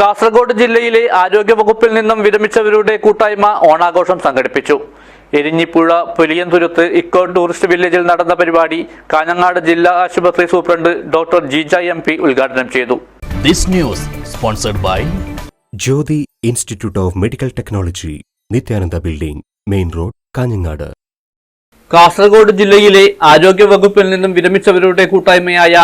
കാസർഗോഡ് ജില്ലയിലെ ആരോഗ്യവകുപ്പിൽ നിന്നും വിരമിച്ചവരുടെ കൂട്ടായ്മ ഓണാഘോഷം സംഘടിപ്പിച്ചു. എരിഞ്ഞിപ്പുഴ പുലിയന്തുരുത്ത് ഇക്കോ ടൂറിസ്റ്റ് വില്ലേജിൽ നടന്ന പരിപാടി കാഞ്ഞങ്ങാട് ജില്ലാ ആശുപത്രി superintendent doctor Jija M P ഉദ്ഘാടനം ചെയ്തു. This news sponsored by Jyothi institute of medical technology Nithyananda building main road Kanhangad. Kasaragod ജില്ലയിലെ ആരോഗ്യവകുപ്പിൽ നിന്നും വിരമിച്ചവരുടെ കൂട്ടായ്മയായ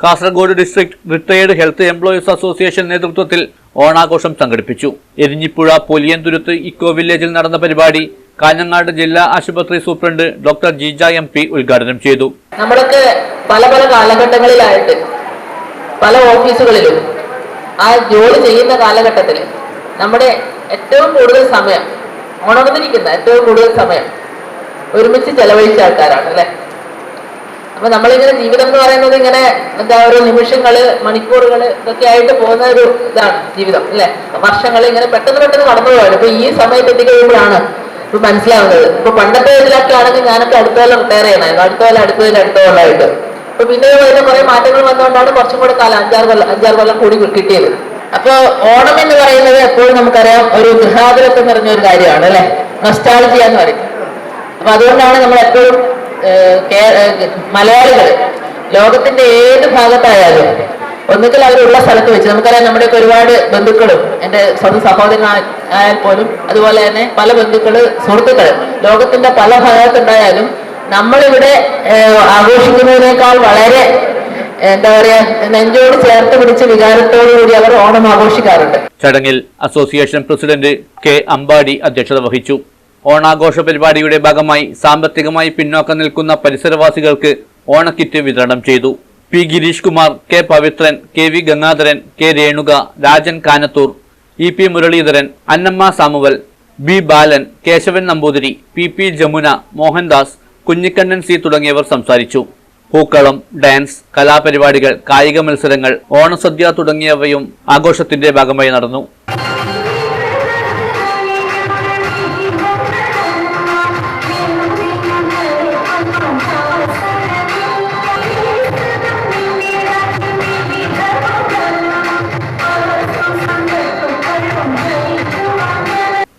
Kasaragod district retired health employees association നേതൃത്വത്തിൽ ഓണാഘോഷം സംഘടിപ്പിച്ചു. എരിഞ്ഞിപ്പുഴ പൊലിയന്തുരുത്ത് ഇക്കോ വില്ലേജിൽ നടന്ന പരിപാടി കാഞ്ഞങ്ങാട് ജില്ലാ ആശുപത്രി superintendent doctor Jija M P ഉദ്ഘാടനം ചെയ്തു. നമ്മളൊക്കെ പല പല കാലഘട്ടങ്ങളിലായിട്ട് പല ഓഫീസുകളിലും ആ ജോലി ചെയ്യുന്ന കാലഘട്ടത്തിൽ നമ്മുടെ ഏറ്റവും കൂടുതൽ സമയം ഉണർന്നിരിക്കുന്ന ഏറ്റവും കൂടുതൽ സമയം ഒരുമിച്ച് ചെലവഴിച്ച ആൾക്കാരാണ് അല്ലെ? അപ്പൊ നമ്മളിങ്ങനെ ജീവിതം എന്ന് പറയുന്നത് ഇങ്ങനെ എന്താ ഒരു നിമിഷങ്ങൾ മണിക്കൂറുകൾ ഇതൊക്കെ ആയിട്ട് പോകുന്ന ഒരു ഇതാണ് ജീവിതം അല്ലെ? വർഷങ്ങൾ ഇങ്ങനെ പെട്ടെന്ന് പെട്ടെന്ന് കടന്നു പോകാൻ ഇപ്പൊ ഈ സമയത്ത് എത്തിക്കഴിയുമ്പോഴാണ് ഇപ്പൊ മനസ്സിലാവുന്നത്. ഇപ്പൊ പണ്ടത്തെ ഇതിലൊക്കെ ആണെങ്കിൽ ഞാനൊക്കെ അടുത്ത കൊല്ലം റിട്ടയർ ചെയ്യണമായിരുന്നു അടുത്ത കൊല്ലം അടുത്തതിൽ അടുത്ത കൊല്ലമായിട്ട്. ഇപ്പൊ പിന്നെ വരുന്ന കുറെ മാറ്റങ്ങൾ വന്നുകൊണ്ടാണ് കുറച്ചും കൂടെ കാലം അഞ്ചാറ് കൊല്ലം അഞ്ചാറ് കൊല്ലം കൂടി കിട്ടിയത്. അപ്പൊ ഓണം എന്ന് പറയുന്നത് എപ്പോഴും നമുക്കറിയാം ഒരു ഗൃഹാതുരത്വം നിറഞ്ഞ ഒരു കാര്യമാണ് അല്ലെ? നൊസ്റ്റാളജിയ എന്ന് പറയും. അപ്പൊ അതുകൊണ്ടാണ് നമ്മൾ എപ്പോഴും മലയാളികൾ ലോകത്തിന്റെ ഏത് ഭാഗത്തായാലും ഒന്നുകിൽ അവരുള്ള സ്ഥലത്ത് വെച്ച് നമുക്കറിയാം നമ്മുടെയൊക്കെ ഒരുപാട് ബന്ധുക്കളും എന്റെ സ്വന്തം സഹോദരനായാൽ പോലും അതുപോലെ തന്നെ പല ബന്ധുക്കൾ സുഹൃത്തുക്കൾ ലോകത്തിന്റെ പല ഭാഗത്തുണ്ടായാലും നമ്മളിവിടെ ആഘോഷിക്കുന്നതിനേക്കാൾ വളരെ എന്താ പറയാ നെഞ്ചോട് ചേർത്ത് പിടിച്ച വികാരത്തോടു കൂടി അവർ ഓണം ആഘോഷിക്കാറുണ്ട്. ചടങ്ങിൽ അസോസിയേഷൻ പ്രസിഡന്റ് കെ അമ്പാടി അധ്യക്ഷത വഹിച്ചു. ഓണാഘോഷ പരിപാടിയുടെ ഭാഗമായി സാമ്പത്തികമായി പിന്നോക്കം നിൽക്കുന്ന പരിസരവാസികൾക്ക് ഓണക്കിറ്റ് വിതരണം ചെയ്തു. P Girish Kumar K Pavithran K V Gangadharan K Renuka Rajan Kanathur E P Muraleedharan Annamma Samuel B Balan Kesavan Namboothiri P P Jamuna Mohandas Kunhikannan C തുടങ്ങിയവർ സംസാരിച്ചു. പൂക്കളം ഡാൻസ് കലാപരിപാടികൾ കായിക മത്സരങ്ങൾ ഓണസദ്യ തുടങ്ങിയവയും ആഘോഷത്തിന്റെ ഭാഗമായി നടന്നു.